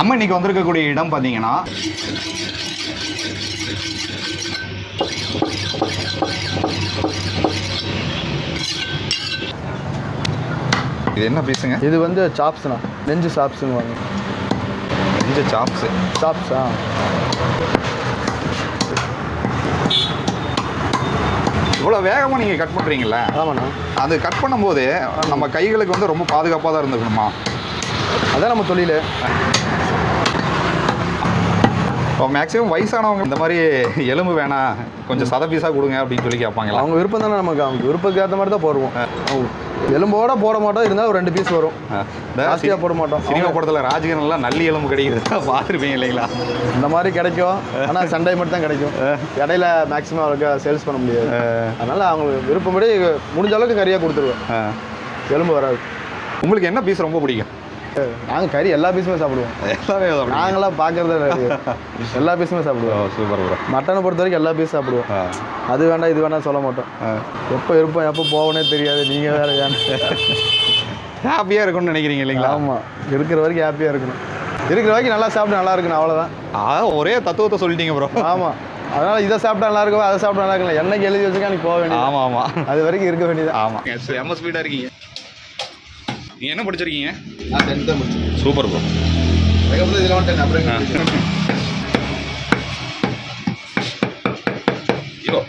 நம்ம இன்னைக்கு வந்திருக்கக்கூடிய இடம் பார்த்தீங்கன்னா இது என்ன பீஸுங்க இது வந்து சாப்ஸ்ண்ணா நெஞ்சு சாப்ஸ்னு வாங்க. நெஞ்ச சாப்ஸு. சாப்ஸா இவ்வளோ வேகமாக நீங்கள் கட் பண்ணுறீங்கள ஆமாண்ணா. அது கட் பண்ணும்போது நம்ம கைகளுக்கு வந்து ரொம்ப பாதுகாப்பாக தான் இருந்துக்கணுமா? அதான் நம்ம தொழில். மேக்ஸிமம் வயசானவங்க இந்த மாதிரி எலும்பு வேணாம் கொஞ்சம் சத பீஸாக கொடுங்க அப்படின்னு சொல்லி கேட்பாங்களா? அவங்க விருப்பம் தானே நமக்கு? அவங்க விருப்பத்துக்கு ஏற்ற மாதிரி தான் போடுவோம். எலும்போட போட மாட்டோம் இருந்தாலும் ஒரு ரெண்டு பீஸ் வரும். ஜாஸ்தியாக போட மாட்டோம். சினிமா படத்தில் ராஜகன்லாம் நல்லி எலும்பு கிடைக்கிறது பார்த்துருப்பீங்க இல்லைங்களா? இந்த மாதிரி கிடைக்கும். ஆனால் சண்டை மட்டும் தான் கிடைக்கும் இடையில மேக்ஸிமம் அவருக்கு சேல்ஸ் பண்ண முடியாது. அதனால அவங்களுக்கு விருப்பப்படி முடிஞ்ச அளவுக்கு கறியாக கொடுத்துருவோம் ஆ. எலும்பு வராது. உங்களுக்கு என்ன பீஸ் ரொம்ப பிடிக்கும்? நாங்கள் கறி எல்லா பீஸுமே சாப்பிடுவோம். எல்லாமே நாங்களாம் பார்க்கறதே எல்லா பீஸுமே சாப்பிடுவோம். சூப்பர் ப்ரோ மட்டனை பொறுத்த வரைக்கும் எல்லா பீஸ் சாப்பிடுவோம். அது வேண்டாம் இது வேண்டாம் சொல்ல மாட்டோம். எப்போ இருப்போம் எப்போ போவோனே தெரியாது. நீங்கள் வேற ஏன்? ஹாப்பியாக இருக்கும்னு நினைக்கிறீங்க இல்லைங்களா? ஆமாம் இருக்கிற வரைக்கும் ஹாப்பியாக இருக்கணும். இருக்கிற வரைக்கும் நல்லா சாப்பிட்டு நல்லா இருக்கணும். அவ்வளோதான் ஆ ஒரே தத்துவத்தை சொல்லிட்டீங்க ப்ரோ ஆமாம் அதனால் இதை சாப்பிட்டா நல்லா இருக்கும் அதை சாப்பிட்டா நல்லா இருக்கலாம். என்னைக்கு எழுதி வச்சுக்கா நீ போக வேண்டியது ஆமாம் ஆமாம் அது வரைக்கும் இருக்க வேண்டியது ஆமாம் செம்ம ஸ்பீடாக இருக்கீங்க. நீங்கள் என்ன படிச்சிருக்கீங்க? நான் டென்த் தான் முடிச்சேன் சூப்பர் ப்ரோ அதுக்கப்புறம் இதில் வந்துட்டேன் அப்புறம் ஐயோ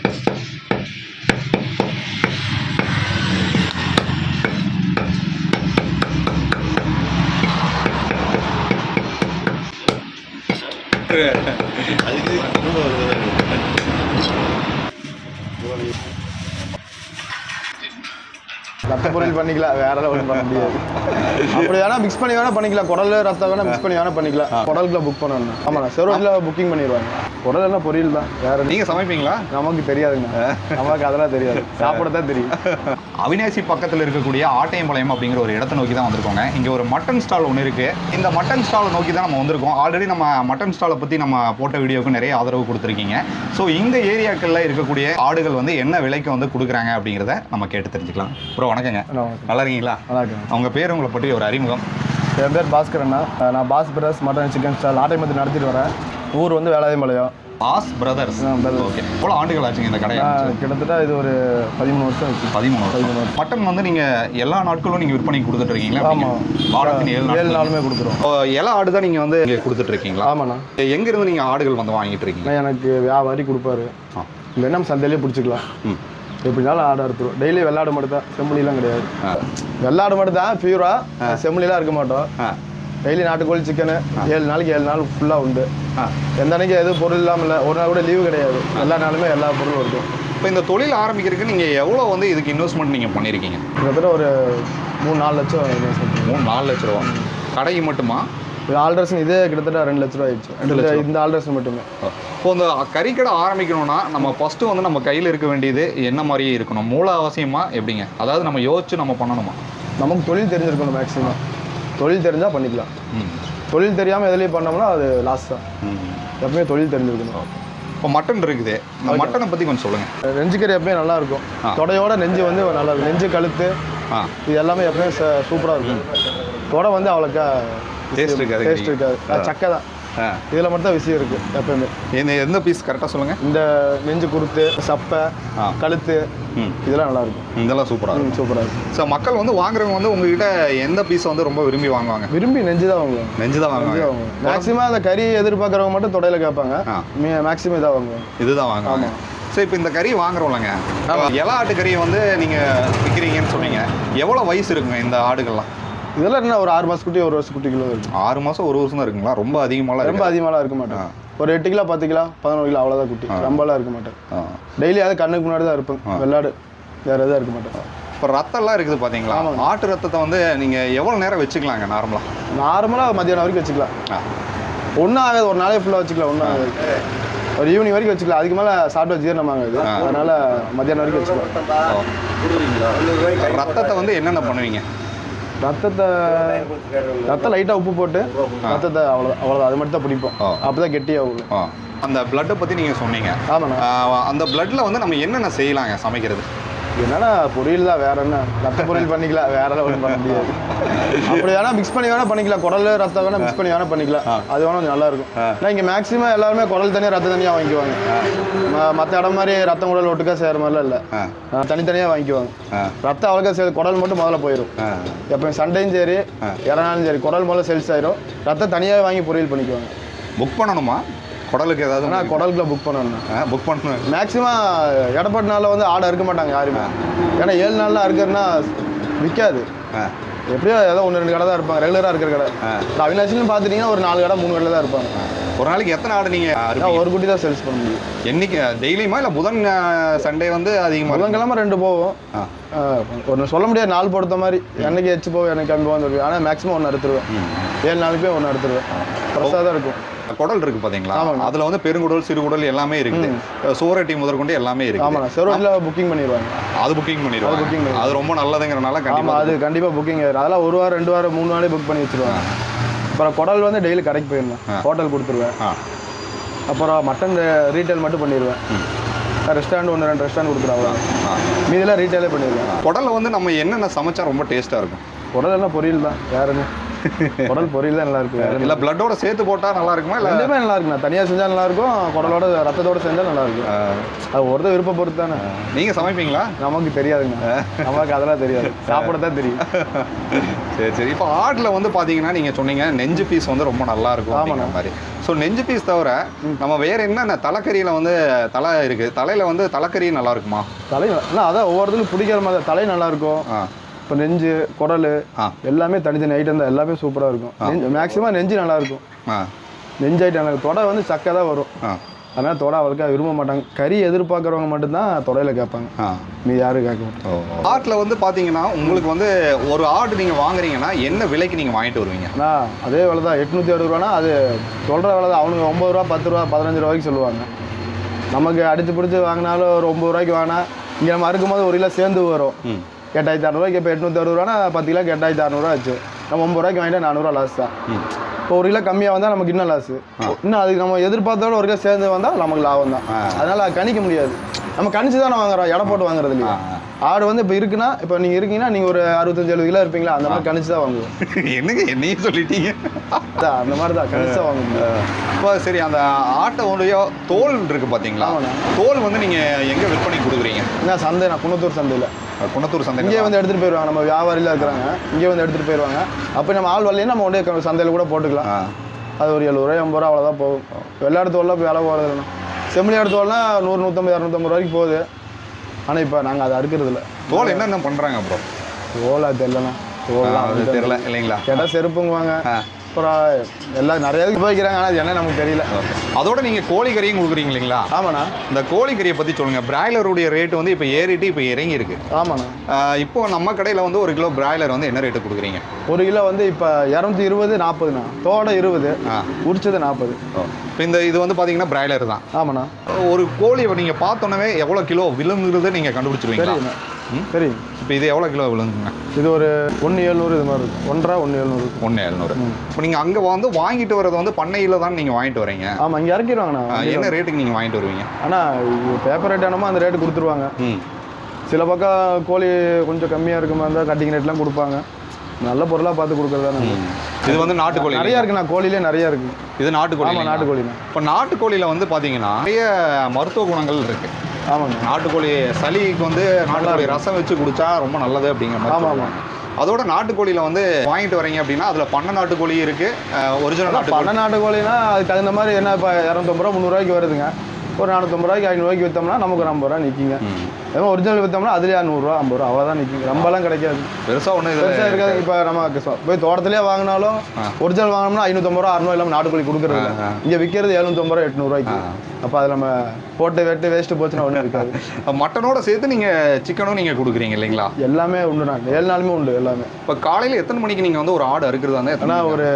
ரத்த பொரியல் பண்ணிக்கலாம் வேற ஒன்றும் பண்ண முடியாது. அப்படி வேணா மிக்ஸ் பண்ணி வேணா பண்ணிக்கலாம். குடல் ரத்தம் வேணா மிக்ஸ் பண்ணி வேணா பண்ணிக்கலாம். குடலுக்குள்ள புக் பண்ணணும். ஆமாண்ணா செரோஜில் புக்கிங் பண்ணிடுவாங்க. குடல் எல்லாம் பொரியல் தான்? வேற நீ நீங்கள் சமைப்பீங்களா? நமக்கு தெரியாதுங்க நமக்கு அதெல்லாம் தெரியாது. சாப்பிட தான் தெரியும். அவினாசி பக்கத்தில் இருக்கக்கூடிய ஆட்டையம்பாளையம் அப்படிங்கிற ஒரு இடத்தை நோக்கி தான் வந்திருக்கோங்க. இங்கே ஒரு மட்டன் ஸ்டால் ஒன்று இருக்குது இந்த மட்டன் ஸ்டாலை நோக்கி தான் நம்ம வந்திருக்கோம். ஆல்ரெடி நம்ம மட்டன் ஸ்டாலை பற்றி நம்ம போட்ட வீடியோவுக்கு நிறைய ஆதரவு கொடுத்துருக்கீங்க. ஸோ இந்த ஏரியாக்களில் இருக்கக்கூடிய ஆடுகள் வந்து என்ன விலைக்கு வந்து கொடுக்குறாங்க அப்படிங்கிறத நம்ம கேட்டு தெரிஞ்சுக்கலாம். ப்ரோ வணக்கங்க. நல்லா இருக்கீங்களா நல்லா இருக்குங்க. அவங்க பேர் உங்களை பற்றி ஒரு அறிமுகம். என் பேர் பாஸ்கர் அண்ணா. நான் boss brothers mutton chicken stall ஆட்டைமத்து நடத்திட்டு வரேன். ஊர் வந்து வேலாயம்பாளையம் பாஸ் பிரதர்ஸ். ஓகே எவ்வளோ ஆண்டுகள் ஆச்சுங்க இந்த நான் கிட்டத்தட்ட இது ஒரு பதிமூணு வருஷம் ஆச்சு. பதிமூணு வருஷம். மட்டன் வந்து நீங்கள் எல்லா நாட்களும் நீங்கள் விற்பனைக்கு கொடுத்துட்டு இருக்கீங்களா ஆமாம் வாரத்தின் ஏழு ஏழு நாள் நாளுமே கொடுக்குறோம். எல்லா ஆடு தான் நீங்கள் வந்து இங்கே கொடுத்துட்டு இருக்கீங்களா ஆமாண்ணா. எங்கேருந்து நீங்கள் ஆடுகள் வந்து வாங்கிட்டு இருக்கீங்க எனக்கு வியாபாரி கொடுப்பாரு. இல்லைன்னா சந்தையிலே பிடிச்சிக்கலாம். ம். எப்படினாலும் ஆடு அறுத்துருவோம் டெய்லி வெள்ளாடு மட்டும் தான். செம்மொழிலாம் கிடையாது. வெள்ளாடு மட்டும் தான் பியூராக செம்மொழிலாம் இருக்க மாட்டோம். டெய்லி நாட்டுக்கோழி சிக்கனு ஏழு நாளைக்கு ஏழு நாள் ஃபுல்லாக உண்டு. எந்த அன்னைக்கு எதுவும் பொருள் இல்லாமல் இல்லை. ஒரு நாள் கூட லீவு கிடையாது. எல்லா நாளுமே எல்லா பொருளும் இருக்கும் இப்போ இந்த தொழில் ஆரம்பிக்கிறதுக்கு நீங்கள் எவ்வளோ வந்து இதுக்கு இன்வெஸ்ட்மெண்ட் நீங்கள் பண்ணியிருக்கீங்க கிட்டத்தட்ட ஒரு மூணு நாலு லட்சம் பண்ணி. மூணு நாலு லட்ச ரூபா. கடைக்கு மட்டுமா? ஆல்ட்ரேஷன் இதே கிட்டத்தட்ட ரெண்டு லட்ச ரூபா ஆயிடுச்சு. இந்த இந்த ஆல்ட்ரேஷன் மட்டுமே. இப்போ இந்த கறிக்கடை ஆரம்பிக்கணும்னா நம்ம ஃபஸ்ட்டு வந்து நம்ம கையில் இருக்க வேண்டியது என்ன மாதிரி இருக்கணும்? மூல அவசியமா எப்படிங்க? அதாவது நம்ம யோசிச்சு நம்ம பண்ணணுமா? நமக்கு தொழில் தெரிஞ்சிருக்கணும் மேக்ஸிமம் தொழில் தெரிஞ்சால் பண்ணிக்கலாம். தொழில் தெரியாமல் எதுலேயும் பண்ணோம்னா அது லாஸ் தான். எப்பவுமே தொழில் தெரிஞ்சிருக்கணும். இப்போ மட்டன் இருக்குது. இந்த மட்டனை பற்றி கொஞ்சம் சொல்லுங்கள் நெஞ்சு கறி எப்பவுமே நல்லா இருக்கும் ஆ. தொடையோட நெஞ்சு வந்து நல்லா இருக்கும். நெஞ்சு கழுத்து இது எல்லாமே எப்பவுமே சூப்பராக இருக்கும். தொடை வந்து அவ்வளோக்கா Taste இருக்காது. டேஸ்ட் இருக்காது அது. சக்கை தான். இதில் மட்டும் தான் விஷயம் இருக்குது எப்பவுமே இந்த எந்த பீஸ் கரெக்டாக சொல்லுங்கள் இந்த நெஞ்சு குருத்து சப்பை. கழுத்து இதெல்லாம் நல்லா இருக்கும். இதெல்லாம் சூப்பராக இருக்கும் ம், சூப்பரா இருக்கும். ஸோ மக்கள் வந்து வாங்குறவங்க வந்து உங்ககிட்ட எந்த பீஸ் வந்து ரொம்ப விரும்பி வாங்குவாங்க? விரும்பி நெஞ்சு தான் வாங்குவாங்க. நெஞ்சு தான் வாங்குவாங்க மேக்ஸிமம் அந்த கறி எதிர்பார்க்குறவங்க மட்டும் தொடையில கேட்பாங்க. மேக்ஸிமம் இதாக வாங்குவாங்க இதுதான் வாங்குவாங்க. சரி இப்போ இந்த கறி வாங்குறோம்லங்க. இலை ஆட்டு கறியை வந்து நீங்கள் விற்கிறீங்கன்னு சொன்னீங்க. எவ்வளோ வயசு இருக்குங்க இந்த ஆடுகள்லாம்? இதெல்லாம் என்ன ஒரு ஆறு மாச குட்டி ஒரு வருஷம் குட்டி கிலோ இருக்கும் ஆறு மாதம் ஒரு வருஷம் தான் இருக்குங்களா? ரொம்ப அதிகமாலாம் ரொம்ப அதிகமாலாம் இருக்க மாட்டேன். ஒரு எட்டு கிலோ பத்து கிலோ பதினோரு கிலோ அவ்வளோதான் குட்டி. ரொம்பலாம் இருக்க மாட்டேன். டெய்லி அது கண்ணுக்கு முன்னாடி தான் இருப்பேன். வெள்ளாடு வேற எதுவும் இருக்க மாட்டேன். இப்போ ரத்தம்லாம் இருக்குது பார்த்தீங்களா ஆட்டு ரத்தத்தை வந்து நீங்கள் எவ்வளோ நேரம் வச்சுக்கலாங்க நார்மலாக நார்மலாக மத்தியானம் வரைக்கும் வச்சுக்கலாம். ஒன்றும் ஆகாது ஒரு நாளே ஃபுல்லாக வச்சுக்கலாம் ஒன்றும் ஆகாது. ஒரு ஈவினிங் வரைக்கும் வச்சுக்கலாம். அதுக்கு மேலே சாப்பிட்டு ஜீரணம் ஆகாது. அதனால மத்தியானம் வரைக்கும் வச்சுக்கலாம். ரத்தத்தை வந்து என்னென்ன பண்ணுவீங்க? ரத்தத்தை ரத்தம் லைட்டாக உப்பு போட்டு ரத்தத்தை அவ்வளோ அவ்வளோதான் அது மட்டும் தான் பிடிப்போம். அப்போ தான் கெட்டியாகும் அந்த பிளட்டை பற்றி நீங்கள் சொன்னீங்க. ஆமாண்ணா. ஆ, அந்த பிளட்டில் வந்து நம்ம என்னென்ன செய்யலாங்க சமைக்கிறது? என்னன்னா பொரியல் தான் வேற என்ன? ரத்த பொரியல் பண்ணிக்கலாம் வேற ஒன்றும் பண்ண முடியாது. அப்படி வேணா மிக்ஸ் பண்ணி வேணா பண்ணிக்கலாம். குடல் ரத்தம் வேணா மிக்ஸ் பண்ணி வேணா பண்ணிக்கலாம். அது வேணா நல்லா இருக்கும். ஏன்னா இங்கே மேக்ஸிமம் எல்லாருமே குடல் தனியாக ரத்தம் தனியாக வாங்கிக்குவாங்க. மற்ற இடம் மாதிரி ரத்தம் குடல் ஒட்டுக்கா செய்கிற மாதிரிலாம் இல்லை. தனித்தனியாக வாங்கிக்குவாங்க. ரத்தம் அவ்வளோக்கா சே குடல் மட்டும் முதல்ல போயிடும் எப்போ சண்டையும் சரி இறனாலும் சரி குடல் முதல்ல செல்ஸ் ஆயிரும். ரத்தம் தனியாக வாங்கி பொரியல் பண்ணிக்குவாங்க. புக் பண்ணணுமா? குடலுக்கு ஏதாவது ஆனால் குடலுக்குள்ள புக் பண்ணணும் புக் பண்ணணும். மேக்ஸிமம் எடப்பாடி நாளில் வந்து ஆடை அறுக்க மாட்டாங்க யாருமே. ஏன்னா ஏழு நாளில் அறுக்கிறதுனா விற்காது எப்படியோ ஏதோ ஒன்று ரெண்டு கடை தான் இருப்பாங்க. ரெகுலராக இருக்கிற கடை. அவினாசிலும் பார்த்துட்டிங்கன்னா ஒரு நாலு கடை மூணு கடை தான் இருப்பாங்க. ஒரு நாளைக்கு எத்தனை ஆடு நீங்கள் ஒரு குட்டி தான் சேல்ஸ் பண்ண முடியும் என்னைக்கு டெய்லியுமா இல்லை புதன் சண்டே வந்து அதிகமாக புதன்கிழமை ரெண்டு போவோம். ஒரு சொல்ல முடியாது நாள் பொறுத்த மாதிரி. என்னைக்கு எச்சு போவோம் எனக்கு கம்மி சொல்லுவேன். ஆனால் மேக்ஸிமம் ஒன்று அறுத்துருவேன். ஏழு நாளுக்குமே ஒன்று அறுத்துருவேன். ஃப்ரெஷ்ஷாக தான் இருக்கும். குடல் இருக்கு பாத்தீங்களா. அதுல வந்து பெருங்குடல் சிறுகுடல் எல்லாமே இருக்குது. சோரட்டி முதற்கொண்டு எல்லாமே இருக்கு ஆமாண்ணா செரோட்டில் புக்கிங் பண்ணிடுவாங்க. அது புக்கிங் பண்ணிடுவாங்க. பண்ணிடுவாங்க. அது ரொம்ப நல்லதுங்கிறனால கண்டிப்பா அது கண்டிப்பாக புக்கிங் அதெல்லாம் ஒரு வாரம் ரெண்டு வாரம் மூணு நாளே புக் பண்ணி வச்சிருவாங்க. அப்புறம் குடல் வந்து டெய்லி கடைக்கு போயிடணும். ஹோட்டல் கொடுத்துருவேன். அப்புறம் மட்டன் ரீட்டைல் மட்டும் பண்ணிடுவேன். ரெஸ்டாரண்ட் ஒன்று ரெண்டு ரெஸ்டாரண்ட் ஆ. மீதெல்லாம் ரீட்டைலே பண்ணிடுவேன். குடல்ல வந்து நம்ம என்னென்ன சமைச்சா ரொம்ப டேஸ்டா இருக்கும்? குடல் எல்லாம் பொரியல் தான். வேறுங்க குடல் பொரியல் தான் நல்லா இருக்கு. இல்ல பிளட்டோட சேர்த்து போட்டா நல்லா இருக்குமா இல்ல? ரெண்டுமே நல்லா இருக்குண்ணா. தனியாக செஞ்சால் நல்லா இருக்கும் குடலோட ரத்தத்தோட செஞ்சால் நல்லா இருக்கும். அது ஒருத்தர் விருப்பம் பொறுத்து தானே. நீங்க சமைப்பீங்களா? நமக்கு தெரியாதுங்க. நமக்கு அதெல்லாம் தெரியாது. சாப்பிட தான் தெரியும். சரி சரி. இப்போ ஆட்ல வந்து பாத்தீங்கன்னா நீங்க சொன்னீங்க நெஞ்சு பீஸ் வந்து ரொம்ப நல்லா இருக்கும் அப்படிங்கிற மாதிரி. ஸோ நெஞ்சு பீஸ் தவிர நம்ம வேற என்னென்ன தலைக்கறியில வந்து தலை இருக்கு? தலையில வந்து தலைக்கறி நல்லா இருக்குமா? தலை அதான் ஒவ்வொருத்தருக்கும் பிடிக்கிற மாதிரி. தலை நல்லா இருக்கும். இப்போ நெஞ்சு குடல் எல்லாமே தனித்தனி ஐட்டம் தான். எல்லாமே சூப்பராக இருக்கும். நெஞ்சு மேக்ஸிமம் நெஞ்சு நல்லா இருக்கும் நெஞ்சு ஐட்டம் நல்லா. தொடை வந்து சக்கை தான் வரும். அதனால் தொடை அவளுக்கா விரும்ப மாட்டாங்க. கறி எதிர்பார்க்குறவங்க மட்டும்தான் தொடையில் கேட்பாங்க. மீ யாரும் கேட்க மாட்டாங்க. ஆட்டில் வந்து பார்த்தீங்கன்னா உங்களுக்கு வந்து ஒரு ஆடு நீங்கள் வாங்குறீங்கன்னா என்ன விலைக்கு நீங்கள் வாங்கிட்டு வருவீங்க? அண்ணா அதே விலை தான் எட்நூற்றி அறுபது ரூபானா அது சொல்கிற விலை தான் அவனுங்க ஒம்பது ரூபா பத்து ரூபா பதினஞ்சு ரூபாய்க்கு சொல்லுவாங்க. நமக்கு அடித்து பிடிச்சி வாங்கினாலும் ஒரு ஒம்பது ரூபாய்க்கு வாங்கினா இங்கே நம்ம அறுக்கும்போது ஒரு கிலோ சேர்ந்து வரும். எட்டாயிரத்தி அறநூறுவாய்க்கு இப்போ எட்நூற்றி அறுபது ரூபானா பத்து கிலோக்கு எட்டாயிரத்தி அறநூறுவா ஆச்சு. நம்ம ஒம்பது ரூபாய்க்கு வாங்கிட்டா நானூறுவா லாஸ் தான். இப்போ ஒரு கிலோ கம்மியாக வந்தால் நமக்கு இன்னும் லாஸ் இன்னும் அதுக்கு நம்ம எதிர்பார்த்தோட ஒரு கிலோ சேர்ந்து வந்தால் நமக்கு லாபம் தான். அதனால் அது கணிக்க முடியாது. நம்ம கணிச்சு தானே வாங்குறோம் எடை போட்டு வாங்குறது இல்லையா. ஆடு வந்து இப்போ இருக்குன்னா இப்போ நீங்கள் இருக்கீங்கன்னா நீங்கள் ஒரு அறுபத்தஞ்சு எழுபது கிலோ இருப்பீங்களா? அந்த மாதிரி கணிச்சு தான் வாங்குவோம். என்னங்க என்னையும் சொல்லிட்டீங்க? அந்த மாதிரி தான் கணிச்சு தான் வாங்குவோம். இப்போ சரி அந்த ஆட்டோடைய தோல் இருக்கு பார்த்தீங்களா. தோல் வந்து நீங்கள் எங்கே விற்பனை கொடுக்குறீங்க? என்ன சந்தை நான் குணத்தூர் சந்தையில். குணத்தூர் சந்தை இங்கே வந்து எடுத்துகிட்டு போயிடுவாங்க நம்ம வியாபாரியில் இருக்கிறாங்க. இங்கே வந்து எடுத்துகிட்டு போயிடுவாங்க அப்போ நம்ம ஆள் வரலைன்னா நம்ம உடனே சந்தையில் கூட போட்டுக்கலாம். அது ஒரு எழுபது ரூபாய் எண்பது ரூபா அவ்வளோதான் போகும். வெள்ளாடு தோல்லாம் இப்போ விலை போகிறது இல்லைண்ணா செம்மறி தோல்லாம் நூறு நூற்றம்பது இரநூத்தம்பது ரூபாய்க்கு போகுது. ஆனால் இப்போ நாங்கள் அதை அறுக்கிறது இல்லை தோல் என்னென்ன பண்ணுறாங்க ப்ரோ தோலா தெரிலண்ணா தோல்லாம் அது தெரியல இல்லைங்களா? கேட்டால் செருப்புங்குவாங்க. அப்புறம் எல்லாம் நிறைய இதுக்கு போய்க்கிறாங்க ஆனால் அது என்ன நமக்கு தெரியல. அதோட நீங்கள் கோழிக்கறியும் கொடுக்குறீங்க இல்லைங்களா? ஆமாண்ணா. இந்த கோழிக்கறியை பற்றி சொல்லுங்கள் பிராய்லருடைய ரேட் வந்து இப்போ ஏறிட்டு இப்போ இறங்கி இருக்கு ஆமாண்ணா இப்போ நம்ம கடையில் வந்து ஒரு கிலோ பிராய்லர் வந்து என்ன ரேட்டு கொடுக்குறீங்க? ஒரு கிலோ வந்து இப்போ இரநூத்தி இருபது நாற்பதுண்ணா. தோடை இருபது ஆ. உரிச்சது நாற்பது. இப்போ இந்த இது வந்து பார்த்தீங்கன்னா பிராய்லர் தான். ஆமாண்ணா. ஒரு கோழியை நீங்கள் பார்த்தோன்னே எவ்வளோ கிலோ விழுங்குறத நீங்கள் கண்டுபிடிச்சிருவீங்களா? சரிண்ணா சரி. இப்போ இது எவ்வளோ கிலோ விழுங்குங்க இது ஒரு ஒன்று எழுநூறு இது மாதிரி இருக்கும் ஒன்றரை ஒன்று எழுநூறு. ஒன்று எழுநூறு. இப்போ நீங்கள் அங்கே வந்து வாங்கிட்டு வர்றது வந்து பண்ணையில் தான் நீங்கள் வாங்கிட்டு வரீங்க? ஆமாம் இங்கே இறக்கிடுவாங்கண்ணா என்ன ரேட்டுக்கு நீங்கள் வாங்கிட்டு வருவீங்க? ஆனால் பேப்பர் ரேட் என்னமோ அந்த ரேட்டு கொடுத்துருவாங்க. சில பக்கம் கோழி கொஞ்சம் கம்மியாக இருக்குமா இருந்தால் கட்டிங் ரேட்லாம் கொடுப்பாங்க. நல்ல பொருளாக பார்த்து கொடுக்குறதா இது வந்து நாட்டுக்கோழி நிறையா இருக்குண்ணா கோழிலே நிறையா இருக்கு. இது நாட்டுக்கோழி? நாட்டுக்கோழிண்ணா இப்போ நாட்டுக்கோழியில் வந்து பார்த்தீங்கன்னா நிறைய மருத்துவ குணங்கள் இருக்கு. ஆமாங்க. நாட்டுக்கோழி சளிக்கு வந்து நாட்டுக்கோழி ரசம் வச்சு குடிச்சா ரொம்ப நல்லது அப்படிங்கிற மாதிரி ஆமா, சொல்லுவாங்க. அதோட நாட்டுக்கோழியில் வந்து வாங்கிட்டு வரீங்க அப்படின்னா அதில் பண்ண நாட்டுக்கோழி இருக்கு. ஒரிஜினல் பண்ண நாட்டுக்கோழினா அதுக்கு தகுந்த மாதிரி என்ன இப்போ இரநூத்தம்பது ரூபா முந்நூறுவாய்க்கு வருதுங்க. ஒரு நானூற்றம்பது ரூபாய்க்கு ஐநூறுவாய்க்கு விற்றோம்னா நமக்கு ஒரு ஐம்பது ரூபா நிற்கிங்க. ஏதோ ஒரிஜினல் விற்றோம்னா அதுலேயே நூறுரூவா ஐம்பது ரூபா அவ்வளோதான் நிற்கிங்க ரொம்பலாம் கிடைக்காது. பெருசா ஒன்றும் பெருசாக இருக்காது. இப்போ நம்ம போய் தோட்டத்திலே வாங்கினாலும் ஒரிஜினல் வாங்கினோம்னா ஐநூற்றம்பது ரூபா அறுநூறு இல்லாமல் நாட்டுக்கோழி கொடுக்குறது. இங்கே விற்கிறது எழுநூற்றம்பது ரூபா எட்நூறுவாய்க்கு. அப்போ அதில் நம்ம போட்டு வெட்டு வேஸ்ட்டு போச்சுன்னா ஒன்றும் இருக்காது. மட்டனோட சேர்த்து நீங்கள் சிக்கனும் நீங்கள் கொடுக்குறீங்க இல்லைங்களா? எல்லாமே உண்டு நான். ஏழு நாளுமே உண்டு எல்லாமே. இப்போ காலையில் எத்தனை மணிக்கு நீங்கள் வந்து ஒரு ஆடு அறுக்கிறதா இருந்தால் எத்தனை ஒரு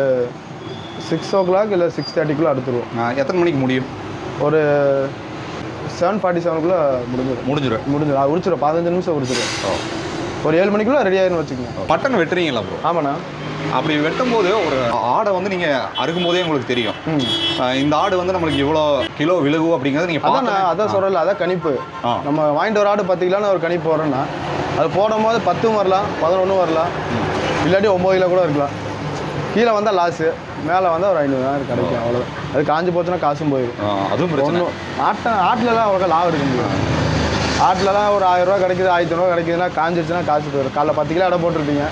சிக்ஸ் ஓ கிளாக் இல்லை சிக்ஸ் தேர்ட்டிக்குள்ளே அடுத்துருவோம் எத்தனை மணிக்கு முடியும்? ஒரு செவன் ஃபார்ட்டி செவனுக்குள்ளே முடிஞ்சிடும் முடிஞ்சிடும் முடிஞ்சிடும் அது உரிச்சிடும் பதினஞ்சு நிமிஷம் உரிச்சிடும் ஒரு ஏழு மணிக்குள்ளே ரெடி ஆயிருன்னு வச்சுக்கோங்க. மட்டன் வெட்டுறீங்களா ப்ரோ ஆமாண்ணா. அப்படி வெட்டும் போது ஒரு ஆடை வந்து நீங்க அறுக்கும் போதே உங்களுக்கு தெரியும். இந்த ஆடு வந்து நம்மளுக்கு இவ்வளோ கிலோ விழுகும் அப்படிங்கிறது நீங்க அதான் அதான் சொல்கிறல அதான் கணிப்பு. நம்ம வாங்கிட்டு ஒரு ஆடு பத்து கிலோன்னு ஒரு கணிப்பு வரோம்னா அது போடும்போது பத்தும் வரலாம் பதினொன்றும் வரலாம். இல்லாட்டி ஒம்பது கிலோ கூட இருக்கலாம். கீழே வந்தால் லாஸு மேலே வந்தால் ஒரு ஐநூறு கிடைக்கும் அவ்வளோதான் அது காஞ்சி போச்சுன்னா காசும் போயிடும். அதுவும் ஒன்றும் ஆட்டை ஆட்டிலலாம் அவ்வளோ லாபம் எடுக்க முடியும் ஆட்டிலலாம் ஒரு ஆயிரம் ரூபா கிடைக்குது ஆயிரத்தி ரூபா கிடைக்குதுன்னா காஞ்சிருச்சுன்னா காசு போயிடும். காலைல பத்து கிலோ இடம் போட்டிருப்பீங்க.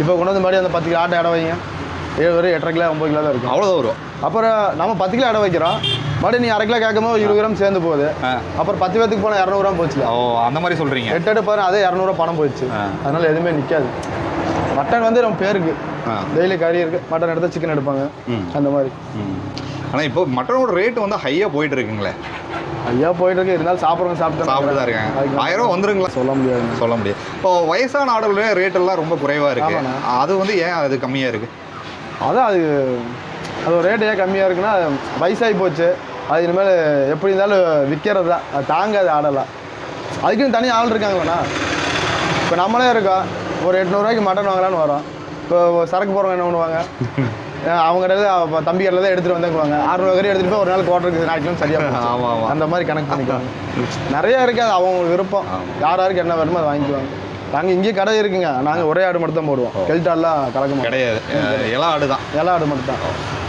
இப்போ கொண்டு வந்து மறுபடியும் அந்த பத்து கிலோ ஆட்டை இடம் வைங்க. ஏழு வரை எட்டரை கிலோ ஒம்பது கிலோ தான் இருக்கும். அவ்வளோதான் வரும். அப்புறம் நம்ம பத்து கிலோ இடம் வைக்கிறோம். மறுபடியும் நீ அரை கிலோ கேட்கும்போது இருபது கிராம் சேர்ந்து போகுது. அப்புறம் பத்து பேத்துக்கு போனால் இரநூறுவா போச்சுல. ஓ அந்த மாதிரி சொல்றீங்க. எட்டு எட்டு பாரு அதே இரநூறுவா பணம் போயிடுச்சு. அதனால எதுவுமே நிற்காது மட்டன் வந்து நம்ம பேருக்கு. டெய்லி கறி இருக்கு. மட்டன் எடுத்தா சிக்கன் எடுப்பாங்க. அந்த மாதிரி. ம். ஆனா இப்போ மட்டனோட ரேட் வந்து ஹையா போயிட்டு இருக்குங்களே. ஐயா போயிட்டு இருக்கு. இருந்தாலும் சாப்பிட்றவங்க சாப்பிட்டு சாப்பிட்டு தான் இருக்காங்க. அதுக்கு ஆயிரம் ரூபா வந்துருங்களா? சொல்ல முடியாது. சொல்ல முடியாது. இப்போ வயசான ஆடுகளுடைய ரேட் எல்லாம் ரொம்ப குறைவா இருக்கு. அது வந்து ஏன் அது கம்மியா இருக்கு? அதான் அது அது ரேட் ஏன் கம்மியாக இருக்குன்னா வயசாகி போச்சு. அது இனிமேல் எப்படி இருந்தாலும் விற்கிறது தான். அது தாங்காது ஆடலாம் அதுக்குன்னு தனி ஆள் இருக்காங்களண்ணா. இப்போ நம்மளே இருக்கோம். ஒரு எட்நூறுவாய்க்கு மட்டன் வாங்கலான்னு வரோம். இப்போ சரக்கு போகிறவங்க என்ன பண்ணுவாங்க? அவங்க அப்ப தம்பி கடையில் தான் எடுத்துகிட்டு வந்தேங்குவாங்க அறுநூறு கறி எடுத்துகிட்டு போய் ஒரு நாள் குவார்டருக்கு நாளைக்கு சரியாக ஆமா ஆமா. அந்த மாதிரி கணக்கு பண்ணிக்குவாங்க. நிறைய இருக்கு அது அவங்க விருப்பம். யார் யாருக்கு என்ன வேணுமோ அதை வாங்கிக்குவாங்க. நாங்கள் இங்கேயே கடை இருக்குங்க. நாங்கள் ஒரே ஆடு மட்டும் தான் போடுவோம் கெல்டாலாம் கலக்க கிடையாது. எல்லா ஆடு தான் எல்லா ஆடு மட்டும்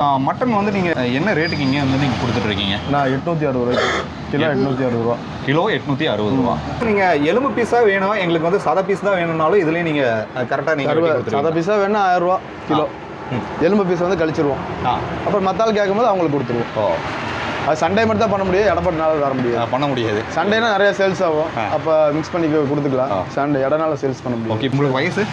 தான் மட்டன் வந்து நீங்க என்ன ரேட்டுக்கு இங்கே வந்து நீங்க கொடுத்துட்டு இருக்கீங்க? நான் எட்நூற்றி அறுபது ரூபாய்க்கு. கிலோ எட்நூற்றி அறுபது ரூபா. கிலோ எட்நூத்தி அறுபது ரூபா. நீங்க எலும்பு பீஸா வேணும்? எங்களுக்கு வந்து சத பீஸ் தான் வேணும்னாலும் இதுலயே நீங்க கரெக்டா நீங்க வெட்டி சத. பீஸாக வேணா ஆயிரம் ரூபா கிலோ. எலும்பு பீஸ் வந்து கழிச்சிருவோம். அப்புறம் மத்தாள் கேட்கும்போது அவங்களுக்கு கொடுத்துருவோம். ஓ. அது சண்டே மட்டும் தான் பண்ண முடியும் இடப்பட்டனால வர முடியாது. அஹ் பண்ண முடியாது. சண்டேனா நிறைய சேல்ஸ் ஆகும். அப்போ மிக்ஸ் பண்ணி கொடுத்துக்கலாம். சண்டே இடனால சேல்ஸ் பண்ண முடியும் ஓகே உங்களுக்கு வயசு?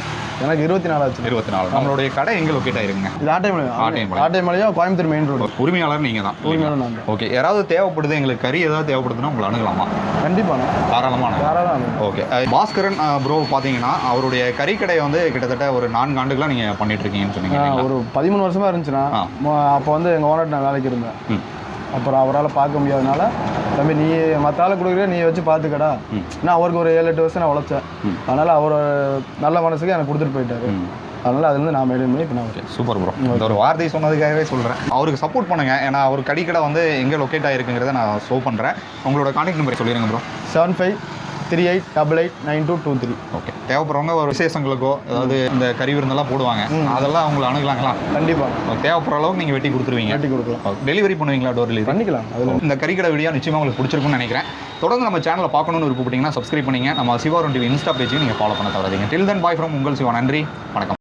எனக்கு இருபத்தி நாலாச்சு இருபத்தி நாலு. நம்மளுடைய கடை எங்க லொக்கேட் ஆயிருங்க இது ஆட்டைமலையம். ஆட்டைமலையம் கோயம்புத்தூர் மெயின் ரோடு உரிமையாளர் நீங்க தான். தான். ஓகே யாராவது தேவைப்படுது எங்களுக்கு கறி ஏதாவது தேவைப்படுதுன்னா உங்களை அணுகலாமா? கண்டிப்பாண்ணா தாராளமான. தாராளம் ஓகே பாஸ்கரன் ப்ரோ பார்த்தீங்கன்னா அவருடைய கறிக்கடையை வந்து கிட்டத்தட்ட ஒரு நான்கு ஆண்டுகளா நீங்க பண்ணிட்டு இருக்கீங்கன்னு சொன்னீங்க? ஒரு பதிமூணு வருஷமா. மொ- அப்போ வந்து எங்கள் ஓனர் நான் வேலைக்கு இருந்தேன். அப்புறம் அவரால் பார்க்க முடியாதனால தம்பி நீ மற்ற ஆளை கொடுக்குற நீ வச்சு பார்த்துக்கடா. நான் அவருக்கு ஒரு ஏழு எட்டு வருஷம் நான் உழைச்சேன். அதனால அவர் நல்ல மனசுக்கு எனக்கு கொடுத்துட்டு போயிட்டாரு. அதனால அதுலேருந்து நான் மெயின்டைன் பண்ணி இப்போ நான் சூப்பர் ப்ரோ. இந்த ஒரு வார்த்தை சொன்னதுக்காகவே சொல்கிறேன் அவருக்கு சப்போர்ட் பண்ணுங்க. ஏன்னா அவர் கடிக்கடை வந்து எங்கே லொக்கேட் ஆயிருக்குங்கிறத நான் ஷோ பண்ணுறேன் உங்களோட கான்டாக்ட் நம்பர் சொல்லிடுங்க bro seven five three eight double eight nine two two three okay தேவைப்படுறவங்க ஒரு விசேஷங்களுக்கோ அதாவது இந்த கறி விருந்தெல்லாம் போடுவாங்க. அதெல்லாம் அவங்களை அணுகலாங்களா? கண்டிப்பாக தேவைப்படுற அளவுக்கு நீங்கள் வெட்டி கொடுத்துருவீங்க. கட்டி கொடுக்கலாம். டெலிவரி பண்ணுவீங்களா டோர் டெலிவரி பண்ணிக்கலாம். இந்த கறிக்கடை வீடியோ நிச்சயமாக உங்களுக்கு பிடிச்சிருக்கும்னு நினைக்கிறேன். தொடர்ந்து நம்ம சேனலை பார்க்கணும்னு விருப்பப்பட்டீங்கன்னா சப்ஸ்கிரைப் பண்ணிங்க. நம்ம சிவாரம் டிவி இன்ஸ்டா பேஜையும் நீங்கள் ஃபாலோ பண்ண தவறாதீங்க. டில் தன் பாய் ஃப்ரம் உங்கள் சிவா. நன்றி. வணக்கம்.